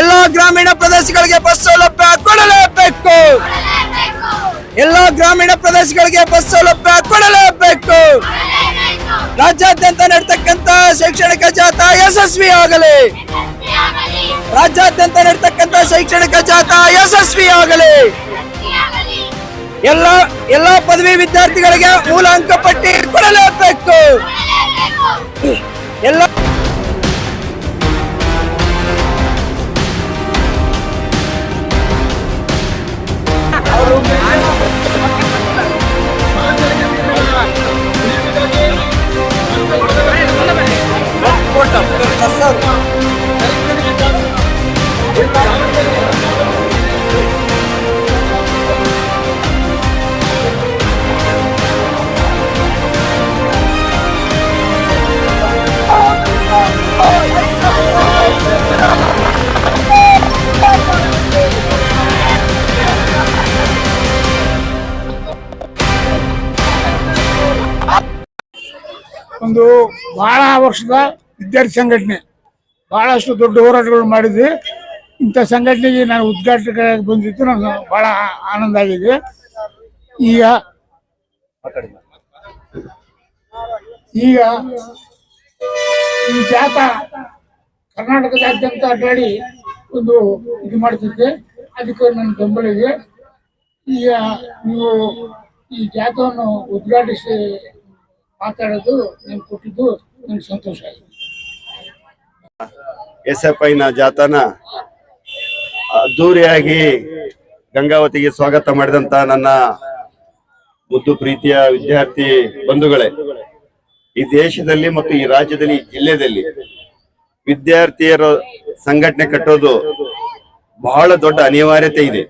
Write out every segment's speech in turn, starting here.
ಎಲ್ಲ ಗ್ರಾಮೀಣ ಪ್ರದೇಶಗಳಿಗೆ ಬಸ್ ಸೌಲಭ್ಯ ಕೊಡಲೇಬೇಕು. ಎಲ್ಲ ಗ್ರಾಮೀಣ ಪ್ರದೇಶಗಳಿಗೆ ಬಸ್ ಸೌಲಭ್ಯ ಕೊಡಲೇಬೇಕು. ರಾಜ್ಯಾದ್ಯಂತ ನಡೀತಕ್ಕಂತ ಶೈಕ್ಷಣಿಕ ಜಾಥಾ ಯಶಸ್ವಿ ಆಗಲಿ. ರಾಜ್ಯಾದ್ಯಂತ ನಡೀತಕ್ಕಂತ ಶೈಕ್ಷಣಿಕ ಜಾಥಾ ಯಶಸ್ವಿ ಆಗಲಿ. ಎಲ್ಲ ಎಲ್ಲ ಪದವಿ ವಿದ್ಯಾರ್ಥಿಗಳಿಗೆ ಮೂಲ ಅಂಕಪಟ್ಟಿ ಕೊಡಲೇಬೇಕು. ಎಲ್ಲ Amen. ಒಂದು ಬಹಳ ವರ್ಷದ ವಿದ್ಯಾರ್ಥಿ ಸಂಘಟನೆ. ಬಹಳಷ್ಟು ದೊಡ್ಡ ಹೋರಾಟಗಳು ಮಾಡಿದ್ವಿ. ಇಂಥ ಸಂಘಟನೆಗೆ ನಾನು ಉದ್ಘಾಟಕರಾಗಿ ಬಂದಿದ್ದು ನಾನು ಬಹಳ ಆನಂದ ಆಗಿದೆ. ಈಗ ಈಗ ಈ ಜಾತ ಕರ್ನಾಟಕದಾದ್ಯಂತ ಅಡ್ಡಾಡಿ ಒಂದು ಇದು ಮಾಡ್ತಿದ್ದೆ. ಅದಕ್ಕೆ ನನ್ನ ಬೆಂಬಲ ಇದೆ. ಈಗ ನೀವು ಈ ಜಾತವನ್ನು ಉದ್ಘಾಟಿಸಿ ಮಾತಾಡೋದು ನಿಮ್ಗೆ ಕೊಟ್ಟಿದ್ದು ನನಗೆ ಸಂತೋಷ ಎಸ್ ಎಫ್ ಐನ ಜಾಥಾನ ಅದ್ದೂರಿಯಾಗಿ ಗಂಗಾವತಿಗೆ ಸ್ವಾಗತ ಮಾಡಿದಂತ ನನ್ನ ಮುದ್ದು ಪ್ರೀತಿಯ ವಿದ್ಯಾರ್ಥಿ ಬಂಧುಗಳೇ, ಈ ದೇಶದಲ್ಲಿ ಮತ್ತು ಈ ರಾಜ್ಯದಲ್ಲಿ, ಈ ಜಿಲ್ಲೆಯಲ್ಲಿ ವಿದ್ಯಾರ್ಥಿಯರ ಸಂಘಟನೆ ಕಟ್ಟೋದು ಬಹಳ ದೊಡ್ಡ ಅನಿವಾರ್ಯತೆ ಇದೆ.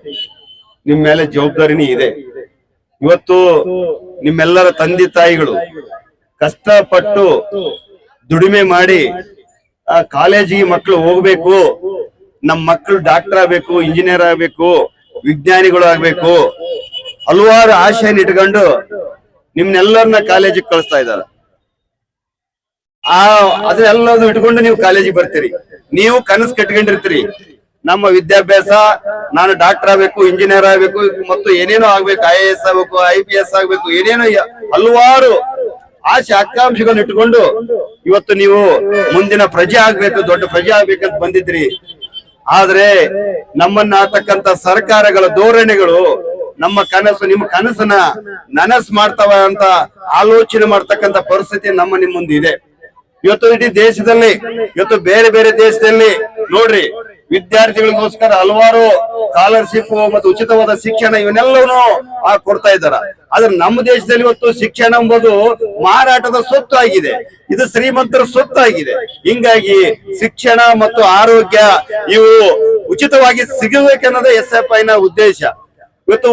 ನಿಮ್ಮ ಮೇಲೆ ಜವಾಬ್ದಾರಿನೂ ಇದೆ. ಇವತ್ತು ನಿಮ್ಮೆಲ್ಲರ ತಂದೆ ತಾಯಿಗಳು ಕಷ್ಟಪಟ್ಟು ದುಡಿಮೆ ಮಾಡಿ ಆ ಕಾಲೇಜಿಗೆ ಮಕ್ಕಳು ಹೋಗ್ಬೇಕು ನಮ್ಮ ಮಕ್ಕಳು ಡಾಕ್ಟರ್ ಆಗ್ಬೇಕು, ಇಂಜಿನಿಯರ್ ಆಗ್ಬೇಕು, ವಿಜ್ಞಾನಿಗಳು ಆಗ್ಬೇಕು, ಹಲವಾರು ಆಶೆಯನ್ನು ಇಟ್ಕೊಂಡು ನಿಮ್ನೆಲ್ಲರನ್ನ ಕಾಲೇಜಿಗೆ ಕಳಿಸ್ತಾ ಇದ್ದಾರೆ. ಆ ಅದನ್ನೆಲ್ಲದು ಇಟ್ಕೊಂಡು ನೀವು ಕಾಲೇಜಿಗೆ ಬರ್ತೀರಿ. ನೀವು ಕನಸು ಕಟ್ಕೊಂಡಿರ್ತೀರಿ. ನಮ್ಮ ವಿದ್ಯಾಭ್ಯಾಸ, ನಾನು ಡಾಕ್ಟರ್ ಆಗ್ಬೇಕು, ಇಂಜಿನಿಯರ್ ಆಗ್ಬೇಕು, ಮತ್ತು ಏನೇನೋ ಆಗ್ಬೇಕು, ಐ ಎ ಎಸ್ ಆಗ್ಬೇಕು, ಐ ಪಿ ಎಸ್ ಆಗ್ಬೇಕು, ಏನೇನೋ ಹಲವಾರು ಆಸೆ, ಆಕಾಂಕ್ಷೆಗಳನ್ನ ಇಟ್ಟುಕೊಂಡು ಇವತ್ತು ನೀವು ಮುಂದಿನ ಪ್ರಜೆ ಆಗ್ಬೇಕು, ದೊಡ್ಡ ಪ್ರಜೆ ಆಗ್ಬೇಕಂತ ಬಂದಿದ್ರಿ. ಆದ್ರೆ ನಮ್ಮನ್ನ ಆತಕ್ಕಂತ ಸರ್ಕಾರಗಳ ಧೋರಣೆಗಳು ನಮ್ಮ ಕನಸು, ನಿಮ್ಮ ಕನಸನ್ನ ನನಸ್ ಮಾಡ್ತಾವ ಅಂತ ಆಲೋಚನೆ ಮಾಡ್ತಕ್ಕಂತ ಪರಿಸ್ಥಿತಿ ನಮ್ಮ ನಿಮ್ಮ ಮುಂದೆ ಇದೆ ಇವತ್ತು ಇಡೀ ದೇಶದಲ್ಲಿ, ಇವತ್ತು ಬೇರೆ ಬೇರೆ ದೇಶದಲ್ಲಿ ನೋಡ್ರಿ ವಿದ್ಯಾರ್ಥಿಗಳಿಗೋಸ್ಕರ ಹಲವಾರು ಸ್ಕಾಲರ್ಶಿಪ್ ಮತ್ತು ಉಚಿತವಾದ ಶಿಕ್ಷಣ ಇವನ್ನೆಲ್ಲವೂ ಕೊಡ್ತಾ ಇದ್ದಾರ. ಆದ್ರೆ ನಮ್ಮ ದೇಶದಲ್ಲಿ ಇವತ್ತು ಶಿಕ್ಷಣ ಎಂಬುದು ಮಾರಾಟದ ಸೊತ್ತು ಆಗಿದೆ ಇದು ಶ್ರೀಮಂತರ ಸೊತ್ತು ಆಗಿದೆ ಹಿಂಗಾಗಿ ಶಿಕ್ಷಣ ಮತ್ತು ಆರೋಗ್ಯ ಇವು ಉಚಿತವಾಗಿ ಸಿಗಬೇಕನ್ನೋದೇ ಎಸ್ ಎಫ್ ಐನ ಉದ್ದೇಶ. ಇವತ್ತು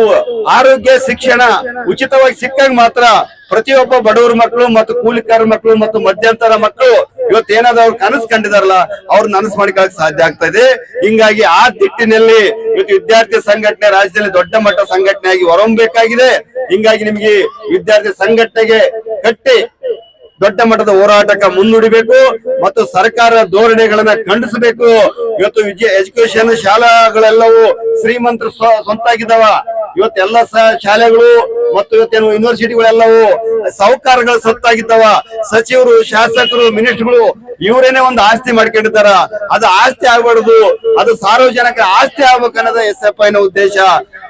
ಆರೋಗ್ಯ, ಶಿಕ್ಷಣ ಉಚಿತವಾಗಿ ಸಿಕ್ಕಾಗ ಮಾತ್ರ ಪ್ರತಿಯೊಬ್ಬ ಬಡವರ ಮಕ್ಕಳು ಮತ್ತು ಕೂಲಿಕಾರ ಮಕ್ಕಳು ಮತ್ತು ಮಧ್ಯಂತರ ಮಕ್ಕಳು ಇವತ್ತು ಏನಾದ್ರು ಅವ್ರು ಕನಸು ಕಂಡಿದಾರಲ್ಲ ಅವ್ರು ನನಸು ಮಾಡಿಕೊಳ್ಳಕ್ ಸಾಧ್ಯ ಆಗ್ತಾ ಇದೆ. ಹಿಂಗಾಗಿ ಆ ದಿಟ್ಟಿನಲ್ಲಿ ಇವತ್ತು ವಿದ್ಯಾರ್ಥಿ ಸಂಘಟನೆ ರಾಜ್ಯದಲ್ಲಿ ದೊಡ್ಡ ಮಟ್ಟ ಸಂಘಟನೆ ಆಗಿ ಹೊರಹೊಮ್ಮಬೇಕಾಗಿದೆ ಹಿಂಗಾಗಿ ನಿಮಗೆ ವಿದ್ಯಾರ್ಥಿ ಸಂಘಟನೆಗೆ ಕಟ್ಟಿ ದೊಡ್ಡ ಮಟ್ಟದ ಹೋರಾಟಕ್ಕೆ ಮುನ್ನುಡಿಬೇಕು ಮತ್ತು ಸರ್ಕಾರ ಧೋರಣೆಗಳನ್ನ ಖಂಡಿಸಬೇಕು. ಇವತ್ತು ವಿಜಯ ಎಜುಕೇಶನ್ ಶಾಲಾಗಳೆಲ್ಲವೂ ಶ್ರೀಮಂತರು ಸ್ವ ಸ್ವಂತ ಆಗಿದ್ದಾವ ಇವತ್ತೆಲ್ಲ ಶಾಲೆಗಳು ಮತ್ತು ಇವತ್ತೇನು ಯೂನಿವರ್ಸಿಟಿಗಳೆಲ್ಲವೂ ಸೌಕಾರಗಳು ಸತ್ತಾಗಿದ್ದಾವ ಸಚಿವರು, ಶಾಸಕರು ಮಿನಿಸ್ಟರ್ಗಳು ಇವರೇನೆ ಒಂದು ಆಸ್ತಿ ಮಾಡ್ಕೊಂಡಿದ್ದಾರ. ಅದು ಆಸ್ತಿ ಆಗ್ಬಾರ್ದು. ಅದು ಸಾರ್ವಜನಿಕ ಆಸ್ತಿ ಆಗ್ಬೇಕು ಅನ್ನೋದೇ ಎಸ್ ಎಫ್ ಐನ ಉದ್ದೇಶ.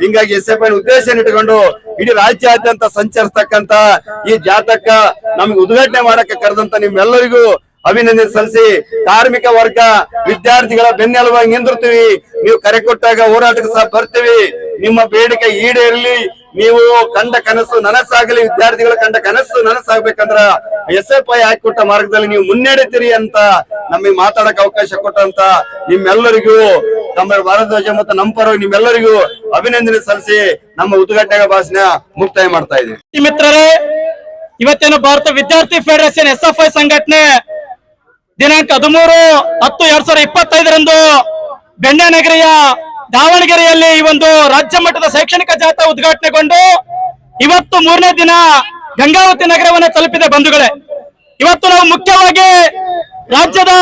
ಹಿಂಗಾಗಿ ಎಸ್ ಎಫ್ ಐನ ಉದ್ದೇಶ ಇಟ್ಕೊಂಡು ಇಡೀ ರಾಜ್ಯಾದ್ಯಂತ ಸಂಚರಿಸ್ತಕ್ಕಂತ ಈ ಜಾತಕ ನಮ್ಗೆ ಉದ್ಘಾಟನೆ ಮಾಡಕ್ಕೆ ಕರೆದಂತ ನಿಮ್ಮೆಲ್ಲರಿಗೂ ಅಭಿನಂದನೆ ಸಲ್ಲಿಸಿ ಕಾರ್ಮಿಕ ವರ್ಗ ವಿದ್ಯಾರ್ಥಿಗಳ ಬೆನ್ನೆಲುಬಾಗಿ ನಿಂದಿರ್ತೀವಿ. ನೀವು ಕರೆ ಕೊಟ್ಟಾಗ ಹೋರಾಟಕ್ಕೆ ಸಹ ಬರ್ತೀವಿ. ನಿಮ್ಮ ಬೇಡಿಕೆ ಈಡೇರಲಿ. ನೀವು ಕಂಡ ಕನಸು ನನಸಾಗಲಿ. ವಿದ್ಯಾರ್ಥಿಗಳ ಕಂಡ ಕನಸು ನನಸಾಗ್ಬೇಕಂದ್ರ ಎಸ್ ಎಫ್ ಐ ಹಾಕಿಕೊಟ್ಟ ಮಾರ್ಗದಲ್ಲಿ ನೀವು ಮುನ್ನಡೆತೀರಿ ಅಂತ ನಮಗೆ ಮಾತಾಡಕ್ ಅವಕಾಶ ಕೊಟ್ಟಂತ ನಿಮ್ಮೆಲ್ಲರಿಗೂ ನಮ್ಮ ಭಾರತ ಮತ್ತು ನಮ್ಮ ಪರವಾಗಿ ನಿಮ್ಮೆಲ್ಲರಿಗೂ ಅಭಿನಂದನೆ ಸಲ್ಲಿಸಿ ನಮ್ಮ ಉದ್ಘಾಟನಾ ಭಾಷಣ ಮುಕ್ತಾಯ ಮಾಡ್ತಾ ಇದ್ದೀವಿ. ಮಿತ್ರರೇ, ಇವತ್ತೇನು ಭಾರತ ವಿದ್ಯಾರ್ಥಿ ಫೆಡರೇಷನ್ ಎಸ್ ಎಫ್ ಐ ಸಂಘಟನೆ ದಿನಾಂಕ ಹದಿಮೂರು ಹತ್ತು ಎರಡ್ ಸಾವಿರದ ಇಪ್ಪತ್ತೈದರಂದು ಬೆಣ್ಣೆನಗರಿಯ ದಾವಣಗೆರೆಯಲ್ಲಿ ಈ ಒಂದು ರಾಜ್ಯ ಮಟ್ಟದ ಶೈಕ್ಷಣಿಕ ಜಾಥಾ ಉದ್ಘಾಟನೆಗೊಂಡು ಇವತ್ತು ಮೂರನೇ ದಿನ ಗಂಗಾವತಿ ನಗರವನ್ನು ತಲುಪಿದೆ ಬಂಧುಗಳೇ. ಇವತ್ತು ನಾವು ಮುಖ್ಯವಾಗಿ ರಾಜ್ಯದ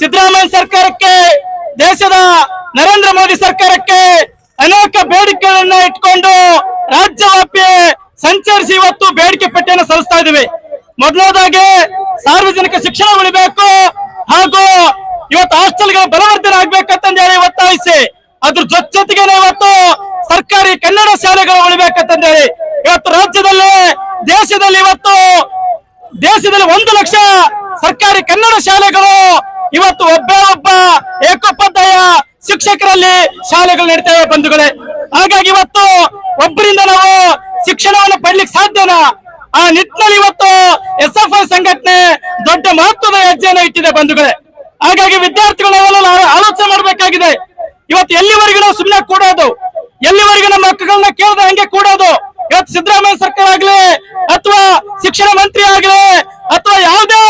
ಸಿದ್ದರಾಮಯ್ಯ ಸರ್ಕಾರಕ್ಕೆ, ದೇಶದ ನರೇಂದ್ರ ಮೋದಿ ಸರ್ಕಾರಕ್ಕೆ ಅನೇಕ ಬೇಡಿಕೆಗಳನ್ನ ಇಟ್ಕೊಂಡು ರಾಜ್ಯವ್ಯಾಪಿ ಸಂಚರಿಸಿ ಇವತ್ತು ಬೇಡಿಕೆ ಪಟ್ಟಿಯನ್ನು ಸಲ್ಲಿಸ್ತಾ ಇದ್ದೀವಿ. ಮೊದಲನೇದಾಗಿ ಸಾರ್ವಜನಿಕ ಶಿಕ್ಷಣ ಉಳಿಬೇಕು ಹಾಗೂ ಇವತ್ತು ಹಾಸ್ಟೆಲ್ಗಳ ಬಲವರ್ಧನೆ ಆಗ್ಬೇಕಂತಂದು ಹೇಳಿ ಒತ್ತಾಯಿಸಿ, ಅದ್ರ ಜೊತೆ ಜೊತೆಗೆ ಇವತ್ತು ಸರ್ಕಾರಿ ಕನ್ನಡ ಶಾಲೆಗಳು ಉಳಿಬೇಕಂತಂದು ಹೇಳಿ ಇವತ್ತು ರಾಜ್ಯದಲ್ಲಿ ದೇಶದಲ್ಲಿ ಇವತ್ತು ದೇಶದಲ್ಲಿ ಒಂದು ಲಕ್ಷ ಸರ್ಕಾರಿ ಕನ್ನಡ ಶಾಲೆಗಳು ಇವತ್ತು ಒಬ್ಬ ಒಬ್ಬ ಏಕೋಪಾಧ್ಯಾಯ ಶಿಕ್ಷಕರಲ್ಲಿ ಶಾಲೆಗಳು ನಡೀತವೆ ಬಂಧುಗಳೇ. ಹಾಗಾಗಿ ಇವತ್ತು ಒಬ್ಬರಿಂದ ನಾವು ಶಿಕ್ಷಣವನ್ನು ಪಡ್ಲಿಕ್ಕೆ ಸಾಧ್ಯನಾ? ಆ ನಿಟ್ಟಿನಲ್ಲಿ ಇವತ್ತು ಎಸ್ ಎಫ್ ಐ ಸಂಘಟನೆ ದೊಡ್ಡ ಮಹತ್ವದ ಹೆಜ್ಜೆಯನ್ನು ಇಟ್ಟಿದೆ ಬಂಧುಗಳೇ. ಹಾಗಾಗಿ ವಿದ್ಯಾರ್ಥಿಗಳು ಆಲೋಚನೆ ಮಾಡಬೇಕಾಗಿದೆ. ಇವತ್ತು ಎಲ್ಲಿವರೆಗೂ ನಾವು ಸುಮ್ಮನೆ ಕೂಡೋದು? ಎಲ್ಲಿವರೆಗೂ ನಮ್ಮ ಹಕ್ಕುಗಳನ್ನ ಕೇಳದೆ ಹಂಗೆ ಕೂಡೋದು? ಇವತ್ತು ಸಿದ್ದರಾಮಯ್ಯ ಸರ್ಕಾರ ಆಗ್ಲಿ ಅಥವಾ ಶಿಕ್ಷಣ ಮಂತ್ರಿ ಆಗ್ಲಿ ಅಥವಾ ಯಾವುದೇ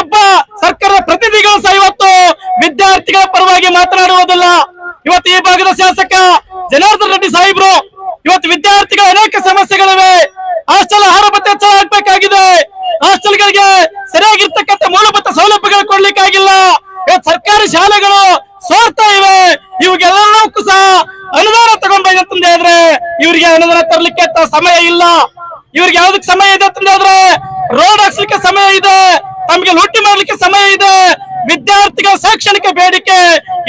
ಒಬ್ಬ ಸರ್ಕಾರದ ಪ್ರತಿನಿಧಿಗಳು ಸಹ ಇವತ್ತು ವಿದ್ಯಾರ್ಥಿಗಳ ಪರವಾಗಿ ಮಾತನಾಡುವುದಿಲ್ಲ. ಇವತ್ತು ಈ ಭಾಗದ ಶಾಸಕ ಜನಾರ್ದನ್ ರೆಡ್ಡಿ ಸಾಹೇಬ್ರು, ಇವತ್ತು ವಿದ್ಯಾರ್ಥಿಗಳ ಅನೇಕ ಸಮಸ್ಯೆಗಳಿವೆ. ಹಾಸ್ಟೆಲ್ ಆಹಾರ ಹಾಸ್ಟೆಲ್ಗಳಿಗೆ ಸರಿಯಾಗಿರ್ತಕ್ಕಂಥ ಮೂಲಭೂತ ಸೌಲಭ್ಯಗಳು ಕೊಡ್ಲಿಕ್ಕಾಗಿಲ್ಲ. ಸರ್ಕಾರಿ ಶಾಲೆಗಳು ಸೋರ್ತಾ ಇವೆ. ಇವ್ಗೆಲ್ಲಕ್ಕೂ ಸಹ ಅನುದಾನ ತಗೊಂಡ್ಬಂತಂದ್ರೆ ಹೇಳಿದ್ರೆ ಇವರಿಗೆ ಅನುದಾನ ತರಲಿಕ್ಕೆ ಸಮಯ ಇಲ್ಲ. ಇವ್ರಿಗೆ ಯಾವ್ದಕ್ ಸಮಯ ಇದೆ ಅಂತಂದ್ರೆ ರೋಡ್ ಹಾಕ್ಸ್ಲಿಕ್ಕೆ ಸಮಯ ಇದೆ. ತಮ್ಗೆ ಲೂಟಿ ಮಾಡ್ಲಿಕ್ಕೆ ಸಮಯ ಇದೆ. ವಿದ್ಯಾರ್ಥಿಗಳ ಶೈಕ್ಷಣಿಕ ಬೇಡಿಕೆ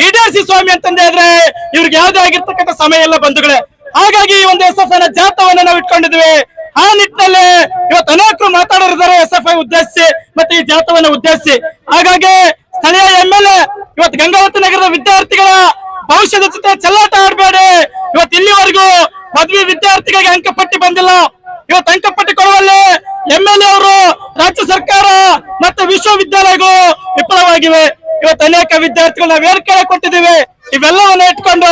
ಈಡೇರಿಸಿ ಸ್ವಾಮಿ ಅಂತಂದ್ರೆ ಇವ್ರಿಗೆ ಯಾವ್ದೇ ಆಗಿರ್ತಕ್ಕಂಥ ಸಮಯ ಇಲ್ಲ ಬಂಧುಗಳೇ. ಹಾಗಾಗಿ ಈ ಒಂದು ಎಸ್ ಎಫ್ ನಾವು ಇಟ್ಕೊಂಡಿದ್ವಿ ಆ ನಿಟ್ಟಿನಲ್ಲಿ ಇವತ್ತು ಅನೇಕರು ಮಾತಾಡೋರಿದ್ದಾರೆ ಎಸ್ ಎಫ್ ಐ ಉದ್ದೇಶಿಸಿ ಮತ್ತೆ ಈ ಜಾತವನ್ನ ಉದ್ದೇಶಿಸಿ. ಹಾಗಾಗಿ ಸ್ಥಳೀಯ ಎಂ ಎಲ್ ಎ ಇವತ್ತು ಗಂಗಾವತಿ ನಗರದ ವಿದ್ಯಾರ್ಥಿಗಳ ಭವಿಷ್ಯದ ಜೊತೆ ಚೆಲ್ಲಾಟ ಆಡಬೇಡಿ. ಇವತ್ತು ಇಲ್ಲಿವರೆಗೂ ಪದವಿ ವಿದ್ಯಾರ್ಥಿಗಳಿಗೆ ಅಂಕಪಟ್ಟಿ ಬಂದಿಲ್ಲ. ಇವತ್ತು ಅಂಕಪಟ್ಟಿ ಕೊಡುವಲ್ಲಿ ಎಂ ಎಲ್ ಎ ಅವರು ರಾಜ್ಯ ಸರ್ಕಾರ ಮತ್ತು ವಿಶ್ವವಿದ್ಯಾಲಯಗಳು ವಿಫಲವಾಗಿವೆ. ಇವತ್ತು ಅನೇಕ ವಿದ್ಯಾರ್ಥಿಗಳು ನಾವು ಕೊಟ್ಟಿದ್ದೀವಿ ಇವೆಲ್ಲವನ್ನ ಇಟ್ಕೊಂಡು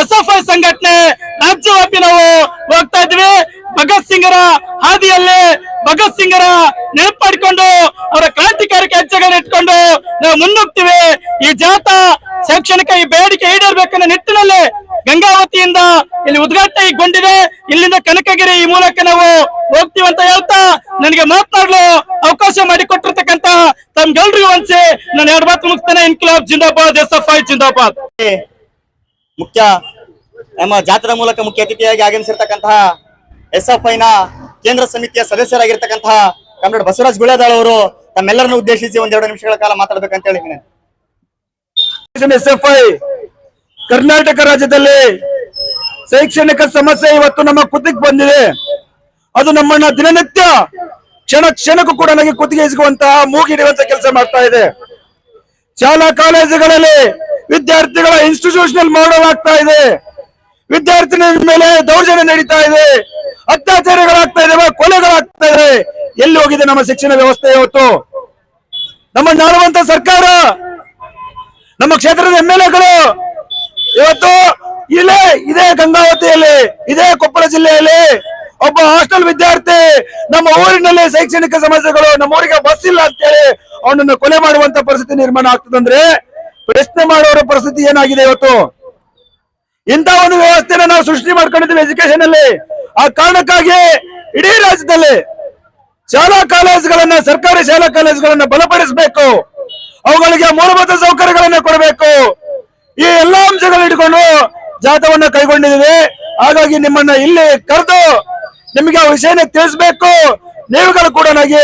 ಎಸ್ ಎಫ್ ಐ ಸಂಘಟನೆ ರಾಜ್ಯವ್ಯಾಪಿ ನಾವು ಹೋಗ್ತಾ ಇದ್ವಿ ಭಗತ್ ಸಿಂಗರ ಹಾದಿಯಲ್ಲಿ ಭಗತ್ ಸಿಂಗರ ನೆನಪಾಡ್ಕೊಂಡು ಅವರ ಕ್ರಾಂತಿಕಾರಕ ಹೆಜ್ಜೆಗಳನ್ನ ಇಟ್ಕೊಂಡು ನಾವು ಮುನ್ನುಗ್ತೀವಿ. ಈ ಜಾಥಾ ಶೈಕ್ಷಣಿಕ ಈ ಬೇಡಿಕೆ ಈಡೇರ್ಬೇಕನ್ನ ನಿಟ್ಟಿನಲ್ಲಿ ಗಂಗಾವತಿಯಿಂದ ಇಲ್ಲಿ ಉದ್ಘಾಟನೆಗೊಂಡಿದೆ. ಇಲ್ಲಿಂದ ಕನಕಗಿರಿ ಈ ಮೂಲಕ ನಾವು ಹೋಗ್ತೀವಿ ಅಂತ ಹೇಳ್ತಾ ನನಗೆ ಮಾತನಾಡಲು ಅವಕಾಶ ಮಾಡಿಕೊಟ್ಟಿರ್ತಕ್ಕಂತ ತಮ್ಗೆಲ್ರಿಗೂ ಒಂದ್ಸಿ ನಾನು ಎರಡು ಮಾತು ಮುಗಿಸ್ತೇನೆ. ಇನ್ಕಿಲಾಬ್ ಜಿಂದಾಬಾದ್ ಎಸ್ ಎಫ್ ಐ ಜಿಂದಾಬಾದ್. ಮುಖ್ಯ, ನಮ್ಮ ಜಾತ್ರೆ ಮೂಲಕ ಮುಖ್ಯ ಅತಿಥಿಯಾಗಿ ಆಗಮಿಸಿರ್ತಕ್ಕಂತಹ ಎಸ್ ಎಫ್ ಐನ ಕೇಂದ್ರ ಸಮಿತಿಯ ಸದಸ್ಯರಾಗಿರ್ತಕ್ಕಂತಹ ಕಮ್ರೇಡ್ ಬಸವರಾಜ್ ಗುಳೇದಾಳ್ ಅವರು ತಮ್ಮೆಲ್ಲರನ್ನು ಉದ್ದೇಶಿಸಿ ಒಂದೆರಡು ನಿಮಿಷಗಳ ಕಾಲ ಮಾತಾಡ್ಬೇಕಂತ ಹೇಳಿ ನಾನು ಎಸ್ ಎಫ್ ಐ ಕರ್ನಾಟಕ ರಾಜ್ಯದಲ್ಲಿ ಶೈಕ್ಷಣಿಕ ಸಮಸ್ಯೆ ಇವತ್ತು ನಮ್ಮ ಕುತ್ತಿಗೆ ಬಂದಿದೆ. ಅದು ನಮ್ಮನ್ನ ದಿನನಿತ್ಯ ಕ್ಷಣ ಕ್ಷಣಕ್ಕೂ ಕೂಡ ನನಗೆ ಕುತ್ತಿಗೆ ಇಸುವಂತಹ ಮೂಗಿಡುವಂತ ಕೆಲಸ ಮಾಡ್ತಾ ಇದೆ. ಶಾಲಾ ಕಾಲೇಜುಗಳಲ್ಲಿ ವಿದ್ಯಾರ್ಥಿಗಳ ಇನ್ಸ್ಟಿಟ್ಯೂಷನಲ್ ಮಾಡಲಾಗ್ತಾ ಇದೆ. ವಿದ್ಯಾರ್ಥಿನಿ ಮೇಲೆ ದೌರ್ಜನ್ಯ ನಡೀತಾ ಇದೆ. ಅತ್ಯಾಚಾರಗಳಾಗ್ತಾ ಇದಾವೆ, ಕೊಲೆಗಳಾಗ್ತಾ ಇದೆ ಎಲ್ಲಿ ಹೋಗಿದೆ ನಮ್ಮ ಶಿಕ್ಷಣ ವ್ಯವಸ್ಥೆ ಇವತ್ತು? ನಮ್ಮ ನಾಡುವಂತ ಸರ್ಕಾರ, ನಮ್ಮ ಕ್ಷೇತ್ರದ ಎಂ ಎಲ್ ಎಗಳು ಇವತ್ತು ಇಲ್ಲೇ, ಇದೇ ಗಂಗಾವತಿಯಲ್ಲಿ, ಇದೇ ಕೊಪ್ಪಳ ಜಿಲ್ಲೆಯಲ್ಲಿ ಒಬ್ಬ ಹಾಸ್ಟೆಲ್ ವಿದ್ಯಾರ್ಥಿ ನಮ್ಮ ಊರಿನಲ್ಲಿ ಶೈಕ್ಷಣಿಕ ಸಮಸ್ಯೆಗಳು, ನಮ್ಮ ಊರಿಗೆ ಬಸ್ ಇಲ್ಲ ಅಂತೇಳಿ ಅವನನ್ನು ಕೊಲೆ ಮಾಡುವಂತ ಪರಿಸ್ಥಿತಿ ನಿರ್ಮಾಣ ಆಗ್ತದಂದ್ರೆ ಪ್ರಶ್ನೆ ಮಾಡುವವರ ಪರಿಸ್ಥಿತಿ ಏನಾಗಿದೆ ಇವತ್ತು? ಇಂಥ ಒಂದು ವ್ಯವಸ್ಥೆನ ನಾವು ಸೃಷ್ಟಿ ಮಾಡ್ಕೊಂಡಿದ್ದೀವಿ ಎಜುಕೇಶನ್ ಅಲ್ಲಿ. ಆ ಕಾರಣಕ್ಕಾಗಿ ಇಡೀ ರಾಜ್ಯದಲ್ಲಿ ಶಾಲಾ ಕಾಲೇಜುಗಳನ್ನ, ಸರ್ಕಾರಿ ಶಾಲಾ ಕಾಲೇಜುಗಳನ್ನ ಬಲಪಡಿಸಬೇಕು. ಅವುಗಳಿಗೆ ಮೂಲಭೂತ ಸೌಕರ್ಯಗಳನ್ನ ಕೊಡಬೇಕು. ಈ ಎಲ್ಲಾ ಅಂಶಗಳನ್ನ ಇಟ್ಕೊಂಡು ಜಾಥವನ್ನ ಕೈಗೊಂಡಿದ್ದೀವಿ. ಹಾಗಾಗಿ ನಿಮ್ಮನ್ನ ಇಲ್ಲಿ ಕರೆದು ನಿಮಗೆ ಆ ವಿಷಯನ ತಿಳಿಸ್ಬೇಕು. ನೀವುಗಳು ಕೂಡ ನಿಮ್ಮ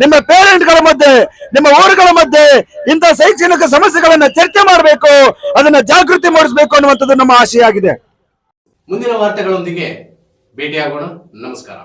ನಿಮ್ಮ ಪೇರೆಂಟ್ಗಳ ಮಧ್ಯೆ, ನಿಮ್ಮ ಊರುಗಳ ಮಧ್ಯೆ ಇಂಥ ಶೈಕ್ಷಣಿಕ ಸಮಸ್ಯೆಗಳನ್ನ ಚರ್ಚೆ ಮಾಡಬೇಕು. ಅದನ್ನ ಜಾಗೃತಿ ಮೂಡಿಸಬೇಕು ಅನ್ನುವಂಥದ್ದು ನಮ್ಮ ಆಶಯ ಆಗಿದೆ ಮುಂದಿನ ವಾರ್ತೆಗಳೊಂದಿಗೆ ಭೇಟಿಯಾಗೋಣ. ನಮಸ್ಕಾರ.